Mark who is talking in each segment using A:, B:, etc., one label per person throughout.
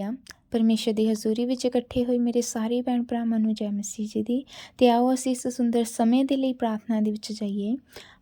A: ਆ ਪਰਮੇਸ਼ਰ ਦੀ ਹਜ਼ੂਰੀ ਵਿੱਚ ਇਕੱਠੇ ਹੋਏ ਮੇਰੇ ਸਾਰੇ ਭੈਣ ਭਰਾਵਾਂ ਨੂੰ ਜੈ ਮਸੀਹ ਜੀ ਦੀ। ਤੇ ਆਓ ਅਸੀਂ ਇਸ ਸੁੰਦਰ ਸਮੇਂ ਦੇ ਲਈ ਪ੍ਰਾਰਥਨਾ ਦੇ ਵਿੱਚ ਜਾਈਏ।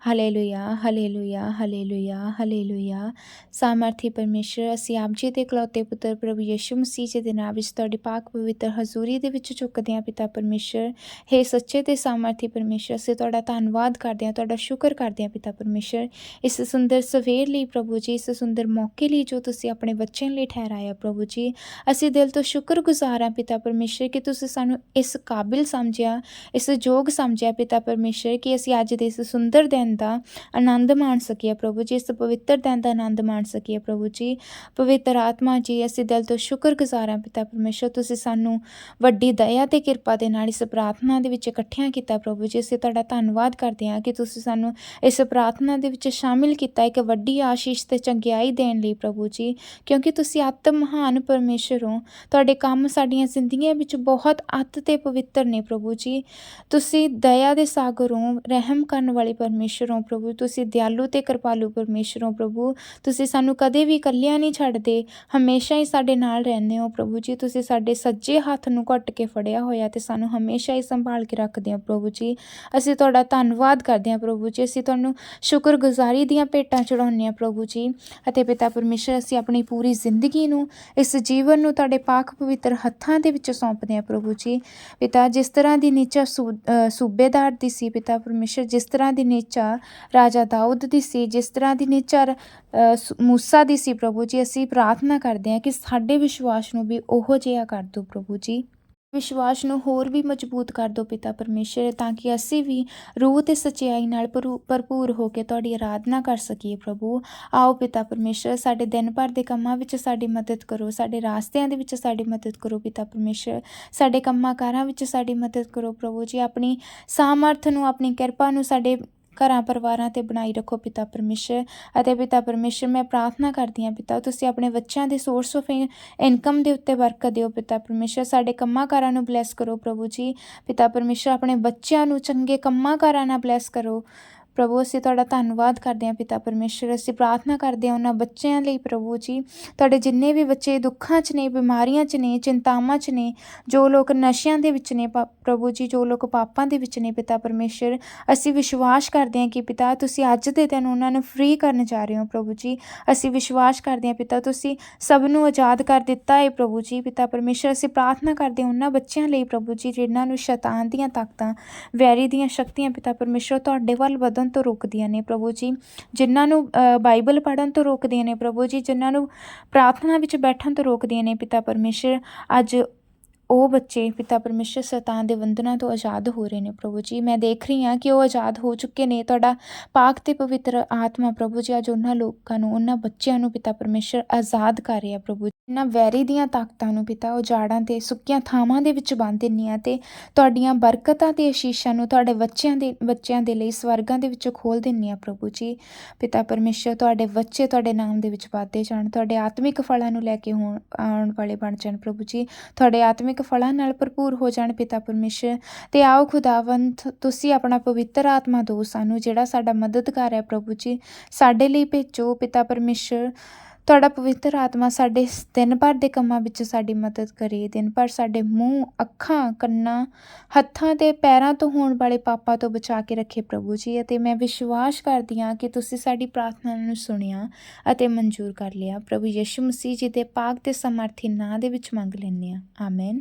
A: Hallelujah hallelujah hallelujah hallelujah. ਸਾਮਰਥੀ ਪਰਮੇਸ਼ਰ, ਅਸੀਂ ਆਪ ਜੀ ਦੇ ਇਕਲੌਤੇ ਪੁੱਤਰ ਪ੍ਰਭੂ ਯਿਸੂ ਮਸੀਹ ਜੀ ਦੇ ਨਾਮ ਵਿੱਚ ਤੁਹਾਡੀ ਪਾਕ ਪਵਿੱਤਰ ਹਜ਼ੂਰੀ ਦੇ ਵਿੱਚ ਝੁਕਦੇ ਹਾਂ ਪਿਤਾ ਪਰਮੇਸ਼ਰ। हे ਸੱਚੇ ਤੇ ਸਾਮਰਥੀ ਪਰਮੇਸ਼ਰ, ਅਸੀਂ ਤੁਹਾਡਾ ਧੰਨਵਾਦ ਕਰਦੇ ਹਾਂ, ਤੁਹਾਡਾ ਸ਼ੁਕਰ ਕਰਦੇ ਹਾਂ ਪਿਤਾ ਪਰਮੇਸ਼ਰ। ਇਸ ਸੁੰਦਰ ਸਵੇਰ ਲਈ ਪ੍ਰਭੂ ਜੀ, ਇਸ ਸੁੰਦਰ ਮੌਕੇ ਲਈ ਜੋ ਤੁਸੀਂ ਆਪਣੇ ਬੱਚਿਆਂ ਲਈ ਠਹਿਰਾਇਆ ਪ੍ਰਭੂ ਜੀ, ਅਸੀਂ ਦਿਲ ਤੋਂ ਸ਼ੁਕਰਗੁਜ਼ਾਰ ਹਾਂ ਪਿਤਾ ਪਰਮੇਸ਼ਰ ਕਿ ਤੁਸੀਂ ਸਾਨੂੰ ਇਸ ਕਾਬਿਲ ਸਮਝਿਆ, ਇਸ ਯੋਗ ਸਮਝਿਆ ਪਿਤਾ ਪਰਮੇਸ਼ਰ ਕਿ ਅਸੀਂ ਅੱਜ ਦੇ ਇਸ ਸੁੰਦਰ ਦਿਨ ਦਾ ਆਨੰਦ ਮਾਣ ਸਕੀਏ ਪ੍ਰਭੂ ਜੀ, ਇਸ ਪਵਿੱਤਰ ਦਿਨ ਦਾ ਆਨੰਦ ਮਾਣ ਸਕੀਏ ਪ੍ਰਭੂ ਜੀ। ਪਵਿੱਤਰ ਆਤਮਾ ਜੀ, ਅਸੀਂ ਦਿਲ ਤੋਂ ਸ਼ੁਕਰਗੁਜ਼ਾਰ ਹਾਂ ਪਿਤਾ ਪਰਮੇਸ਼ਰ, ਤੁਸੀਂ ਸਾਨੂੰ ਵੱਡੀ ਦਇਆ ਤੇ ਕਿਰਪਾ ਦੇ ਨਾਲ ਇਸ ਪ੍ਰਾਰਥਨਾ ਦੇ ਵਿੱਚ ਇਕੱਠਿਆਂ ਕੀਤਾ ਪ੍ਰਭੂ ਜੀ। ਅਸੀਂ ਤੁਹਾਡਾ ਧੰਨਵਾਦ ਕਰਦੇ ਹਾਂ ਕਿ ਤੁਸੀਂ ਸਾਨੂੰ ਇਸ ਪ੍ਰਾਰਥਨਾ ਦੇ ਵਿੱਚ ਸ਼ਾਮਿਲ ਕੀਤਾ ਇੱਕ ਵੱਡੀ ਆਸ਼ੀਸ਼ ਤੇ ਚੰਗਿਆਈ ਦੇਣ ਲਈ ਪ੍ਰਭੂ ਜੀ, ਕਿਉਂਕਿ ਤੁਸੀਂ ਆਤਮ ਮਹਾਨ ਪਰਮੇਸ਼ਰ ਹੋ ਤੁਹਾਡੇ ਕੰਮ ਸਾਡੀਆਂ ਜ਼ਿੰਦਗੀਆਂ ਵਿੱਚ ਬਹੁਤ ਅਤ ਤੇ ਪਵਿੱਤਰ ਨੇ ਪ੍ਰਭੂ ਜੀ। ਤੁਸੀਂ ਦਇਆ ਦੇ ਸਾਗਰ ਹੋ ਰਹਿਮ ਕਰਨ ਵਾਲੇ ਪਰਮੇਸ਼ਰ ਹੋ ਪ੍ਰਭੂ। ਤੁਸੀਂ ਦਿਆਲੂ ਤੇ ਕਿਰਪਾਲੂ ਪਰਮੇਸ਼ਰ ਹੋ ਪ੍ਰਭੂ। ਤੁਸੀਂ ਸਾਨੂੰ ਕਦੇ ਵੀ ਇਕੱਲਿਆਂ ਨਹੀਂ ਛੱਡਦੇ। ਹਮੇਸ਼ਾ ਹੀ ਸਾਡੇ ਨਾਲ ਰਹਿੰਦੇ ਹੋ ਪ੍ਰਭੂ ਜੀ। ਤੁਸੀਂ ਸਾਡੇ ਸੱਜੇ ਹੱਥ ਨੂੰ ਘੁੱਟ ਕੇ ਫੜਿਆ ਹੋਇਆ ਤੇ ਸਾਨੂੰ ਹਮੇਸ਼ਾ ਹੀ ਸੰਭਾਲ ਕੇ ਰੱਖਦੇ ਹੋ ਪ੍ਰਭੂ ਜੀ। ਅਸੀਂ ਤੁਹਾਡਾ ਧੰਨਵਾਦ ਕਰਦੇ ਹਾਂ ਪ੍ਰਭੂ ਜੀ। ਅਸੀਂ ਤੁਹਾਨੂੰ ਸ਼ੁਕਰਗੁਜ਼ਾਰੀ ਦੀਆਂ ਭੇਟਾਂ ਚੜਾਉਂਦੇ ਹਾਂ ਪ੍ਰਭੂ ਜੀ। ਅਤੇ ਪਿਤਾ ਪਰਮੇਸ਼ਰ, ਅਸੀਂ ਆਪਣੀ ਪੂਰੀ ਜ਼ਿੰਦਗੀ ਨੂੰ, ਇਸ ਜੀਵਨ ਨੂੰ ਤੁਹਾਡੇ ਪਾਕ ਪਵਿੱਤਰ ਹੱਥਾਂ ਦੇ ਵਿੱਚ ਸੌਂਪਦੇ ਹਾਂ ਪ੍ਰਭੂ ਜੀ। ਪਿਤਾ, ਜਿਸ ਤਰ੍ਹਾਂ ਦੀ ਨੀਚਾ ਸੂ- ਸੂਬੇਦਾਰ ਦੀ ਸੀ, ਪਿਤਾ ਪਰਮੇਸ਼ਰ, ਜਿਸ ਤਰ੍ਹਾਂ ਦੀ ਨੀਚਾ ਰਾਜਾ ਦਾਊਦ ਦੀ ਸੀ, ਜਿਸ ਤਰ੍ਹਾਂ ਦੀ ਨੀਚਾ ਮੂਸਾ ਦੀ ਸੀ ਪ੍ਰਭੂ ਜੀ, ਅਸੀਂ ਪ੍ਰਾਰਥਨਾ ਕਰਦੇ ਹਾਂ ਕਿ ਸਾਡੇ ਵਿਸ਼ਵਾਸ ਨੂੰ ਵੀ ਉਹੋ ਜਿਹਾ ਕਰ ਦਿਓ ਪ੍ਰਭੂ ਜੀ। ਵਿਸ਼ਵਾਸ ਨੂੰ ਹੋਰ ਵੀ ਮਜ਼ਬੂਤ ਕਰ ਦਿਓ ਪਿਤਾ ਪਰਮੇਸ਼ਰ, ਤਾਂ ਕਿ ਅਸੀਂ ਵੀ ਰੂਹ ਤੇ ਸਚਾਈ ਨਾਲ ਭਰੂ- ਭਰਪੂਰ ਹੋ ਕੇ ਤੁਹਾਡੀ ਆਰਾਧਨਾ ਕਰ ਸਕੀਏ ਪ੍ਰਭੂ। ਆਓ ਪਿਤਾ ਪਰਮੇਸ਼ਰ, ਸਾਡੇ ਦਿਨ ਭਰ ਦੇ ਕੰਮਾਂ ਵਿੱਚ ਸਾਡੀ ਮਦਦ ਕਰੋ, ਸਾਡੇ ਰਾਸਤਿਆਂ ਦੇ ਵਿੱਚ ਸਾਡੀ ਮਦਦ ਕਰੋ ਪਿਤਾ ਪਰਮੇਸ਼ਰ। ਸਾਡੇ ਕੰਮਾਂ ਕਾਰਾਂ ਵਿੱਚ ਸਾਡੀ ਮਦਦ ਕਰੋ ਪ੍ਰਭੂ ਜੀ, ਆਪਣੀ ਸਾਮਰਥ ਨੂੰ, ਆਪਣੀ ਕਿਰਪਾ ਨੂੰ ਸਾਡੇ ਘਰਾਂ, ਪਰਿਵਾਰਾਂ ਤੇ ਬਣਾਈ ਰੱਖੋ ਪਿਤਾ ਪਰਮੇਸ਼ਰ। ਅਤੇ ਪਿਤਾ ਪਰਮੇਸ਼ਰ, ਮੈਂ ਪ੍ਰਾਰਥਨਾ ਕਰਦੀ ਹਾਂ ਪਿਤਾ, ਤੁਸੀਂ ਆਪਣੇ ਬੱਚਿਆਂ ਦੇ ਸੋਰਸ ਆਫ ਇਨਕਮ ਦੇ ਉੱਤੇ ਵਰਕ ਦਿਓ ਪਿਤਾ ਪਰਮੇਸ਼ਰ। ਸਾਡੇ ਕੰਮਾਂ ਕਾਰਾਂ ਨੂੰ ਬਲੈਸ ਕਰੋ ਪ੍ਰਭੂ ਜੀ। ਪਿਤਾ ਪਰਮੇਸ਼ਰ, ਆਪਣੇ ਬੱਚਿਆਂ ਨੂੰ ਚੰਗੇ ਕੰਮਾਂ ਕਾਰਾਂ ਨਾਲ ਬਲੈਸ ਕਰੋ। ਪ੍ਰਭੂ, ਅਸੀਂ ਤੁਹਾਡਾ ਧੰਨਵਾਦ ਕਰਦੇ ਹਾਂ ਪਿਤਾ ਪਰਮੇਸ਼ਰ। ਅਸੀਂ ਪ੍ਰਾਰਥਨਾ ਕਰਦੇ ਹਾਂ ਉਹਨਾਂ ਬੱਚਿਆਂ ਲਈ ਪ੍ਰਭੂ ਜੀ। ਤੁਹਾਡੇ ਜਿੰਨੇ ਵੀ ਬੱਚੇ ਦੁੱਖਾਂ 'ਚ ਨੇ, ਬਿਮਾਰੀਆਂ 'ਚ ਨੇ, ਚਿੰਤਾਵਾਂ 'ਚ ਨੇ, ਜੋ ਲੋਕ ਨਸ਼ਿਆਂ ਦੇ ਵਿੱਚ ਨੇ ਪਾ- ਪ੍ਰਭੂ ਜੀ, ਜੋ ਲੋਕ ਪਾਪਾਂ ਦੇ ਵਿੱਚ ਨੇ ਪਿਤਾ ਪਰਮੇਸ਼ਰ, ਅਸੀਂ ਵਿਸ਼ਵਾਸ ਕਰਦੇ ਹਾਂ ਕਿ ਪਿਤਾ ਤੁਸੀਂ ਅੱਜ ਦੇ ਦਿਨ ਉਹਨਾਂ ਨੂੰ ਫ੍ਰੀ ਕਰਨ ਜਾ ਰਹੇ ਹੋ ਪ੍ਰਭੂ ਜੀ। ਅਸੀਂ ਵਿਸ਼ਵਾਸ ਕਰਦੇ ਹਾਂ ਪਿਤਾ, ਤੁਸੀਂ ਸਭ ਨੂੰ ਆਜ਼ਾਦ ਕਰ ਦਿੱਤਾ ਹੈ ਪ੍ਰਭੂ ਜੀ। ਪਿਤਾ ਪਰਮੇਸ਼ਰ, ਅਸੀਂ ਪ੍ਰਾਰਥਨਾ ਕਰਦੇ ਹਾਂ ਉਹਨਾਂ ਬੱਚਿਆਂ ਲਈ ਪ੍ਰਭੂ ਜੀ, ਜਿਨ੍ਹਾਂ ਨੂੰ ਸ਼ੈਤਾਨ ਦੀਆਂ ਤਾਕਤਾਂ, ਵੈਰੀ ਦੀਆਂ ਸ਼ਕਤੀਆਂ ਪਿਤਾ ਪਰਮੇਸ਼ਰ ਤੁਹਾਡੇ ਵੱਲ ਵਧਣ ਤੋਂ ਰੋਕਦੀਆਂ ਨੇ ਪ੍ਰਭੂ ਜੀ ਜਿਨ੍ਹਾਂ ਨੂੰ ਅ, ਬਾਈਬਲ ਪੜ੍ਹਨ ਤੋਂ ਰੋਕਦੀਆਂ ਨੇ ਪ੍ਰਭੂ ਜੀ ਜਿਨ੍ਹਾਂ ਨੂੰ ਪ੍ਰਾਰਥਨਾ ਵਿੱਚ ਬੈਠਣ ਤੋਂ ਰੋਕਦੀਆਂ ਨੇ ਪਿਤਾ ਪਰਮੇਸ਼ਰ। ਅੱਜ ਉਹ ਬੱਚੇ, ਪਿਤਾ ਪਰਮੇਸ਼ਰ ਸ਼ੈਤਾਨ ਦੇ ਬੰਧਨਾਂ ਤੋਂ ਆਜ਼ਾਦ ਹੋ ਰਹੇ ਨੇ ਪ੍ਰਭੂ ਜੀ। ਮੈਂ ਦੇਖ ਰਹੀ ਹਾਂ ਕਿ ਉਹ ਆਜ਼ਾਦ ਹੋ ਚੁੱਕੇ ਨੇ। ਤੁਹਾਡਾ ਪਾਕ ਤੇ ਪਵਿੱਤਰ ਆਤਮਾ ਪ੍ਰਭੂ ਜੀ, ਅੱਜ ਉਹਨਾਂ ਲੋਕਾਂ ਨੂੰ, ਉਹਨਾਂ ਬੱਚਿਆਂ ਨੂੰ ਪਿਤਾ ਪਰਮੇਸ਼ਰ ਆਜ਼ਾਦ ਕਰ ਰਿਹਾ ਪ੍ਰਭੂ ਇਹਨਾਂ ਵੈਰੀ ਦੀਆਂ ਤਾਕਤਾਂ ਨੂੰ ਪਿਤਾ ਉਜਾੜਾਂ ਤੇ ਸੁੱਕੀਆਂ ਥਾਵਾਂ ਦੇ ਵਿੱਚ ਬੰਨ੍ਹ ਦਿੰਨੀ ਆ ਤੇ ਤੁਹਾਡੀਆਂ ਬਰਕਤਾਂ ਤੇ ਅਸ਼ੀਸ਼ਾਂ ਨੂੰ ਤੁਹਾਡੇ ਬੱਚਿਆਂ ਦੇ ਬੱਚਿਆਂ ਦੇ ਲਈ ਸਵਰਗਾਂ ਦੇ ਵਿੱਚੋਂ ਖੋਲ ਦਿੰਨੀ ਆ ਪ੍ਰਭੂ ਜੀ। ਪਿਤਾ ਪਰਮੇਸ਼ਰ, ਤੁਹਾਡੇ ਬੱਚੇ ਤੁਹਾਡੇ ਨਾਮ ਦੇ ਵਿੱਚ ਵਾਧੇ ਜਾਣ, ਤੁਹਾਡੇ ਆਤਮਿਕ ਫਲਾਂ ਨੂੰ ਲੈ ਕੇ ਹੋਣ, ਆਉਣ ਵਾਲੇ ਬਣ ਜਾਣ ਪ੍ਰਭੂ ਜੀ। ਤੁਹਾਡੇ ਆਤਮਿਕ ਫਲਾਂ ਨਾਲ ਭਰਪੂਰ ਹੋ ਜਾਣ ਪਿਤਾ ਪਰਮੇਸ਼ਰ। ਤੇ ਆਓ ਖੁਦਾਵੰਤ ਤੁਸੀਂ ਆਪਣਾ ਪਵਿੱਤਰ ਆਤਮਾ ਦਿਓ ਸਾਨੂੰ, ਜਿਹੜਾ ਸਾਡਾ ਮਦਦਗਾਰ ਹੈ ਪ੍ਰਭੂ ਜੀ। ਸਾਡੇ ਲਈ ਭੇਜੋ ਪਿਤਾ ਪਰਮੇਸ਼ਰ। ਤੁਹਾਡਾ ਪਵਿੱਤਰ ਆਤਮਾ ਸਾਡੇ ਦਿਨ ਭਰ ਦੇ ਕੰਮਾਂ ਵਿੱਚ ਸਾਡੀ ਮਦਦ ਕਰੇ। ਦਿਨ ਭਰ ਸਾਡੇ ਮੂੰਹ, ਅੱਖਾਂ, ਕੰਨਾਂ, ਹੱਥਾਂ ਤੇ ਪੈਰਾਂ ਤੋਂ ਹੋਣ ਵਾਲੇ ਪਾਪਾਂ ਤੋਂ ਬਚਾ ਕੇ ਰੱਖੇ ਪ੍ਰਭੂ ਜੀ। ਅਤੇ ਮੈਂ ਵਿਸ਼ਵਾਸ ਕਰਦੀ ਹਾਂ ਕਿ ਤੁਸੀਂ ਸਾਡੀ ਪ੍ਰਾਰਥਨਾ ਨੂੰ ਸੁਣਿਆ ਅਤੇ ਮਨਜ਼ੂਰ ਕਰ ਲਿਆ। ਪ੍ਰਭੂ ਯਿਸੂ ਮਸੀਹ ਜੀ ਦੇ ਪਾਕ ਤੇ ਸਮਰਥੀ ਨਾਂ ਦੇ ਵਿੱਚ ਮੰਗ ਲੈਂਦੇ ਹਾਂ। ਆਮੇਨ।